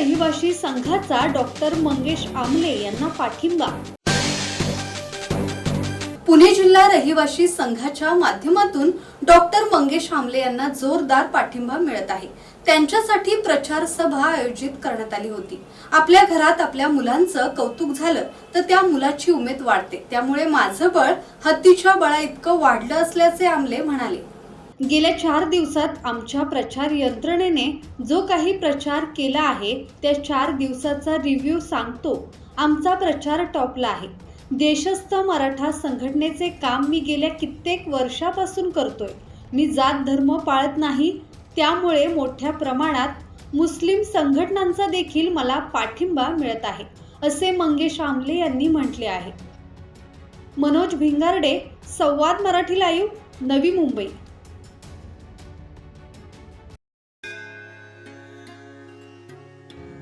रहिवाशी संघाचा डॉक्टर मंगेश आमले यांना पाठिंबा. पुणे जिल्हा रहिवाशी संघाच्या माध्यमातून डॉक्टर मंगेश आमले यांना जोरदार पाठिंबा मिळत आहे. त्यांच्यासाठी प्रचार सभा आयोजित करण्यात आली होती. आपल्या घरात आपल्या मुलांचं कौतुक झालं तर त्या मुलाची उमेद वाढते. त्यामुळे माझं बळ हत्तीच्या बळा इतकं वाढलं असल्याचे आमले म्हणाले. गेल्या चार दिवसात आमच्या प्रचार यंत्रणेने जो काही प्रचार केला आहे त्या चार दिवसाचा रिव्ह्यू सांगतो. आमचा प्रचार टॉपला आहे. देशस्थ मराठा संघटनेचे काम मी गेल्या कित्येक वर्षापासून करतोय. मी जात धर्म पाळत नाही त्यामुळे मोठ्या प्रमाणात मुस्लिम संघटनांचा देखील मला पाठिंबा मिळत आहे असे मंगेश आमले यांनी म्हटले आहे. मनोज भिंगारडे संवाद मराठी लाईव्ह नवी मुंबई.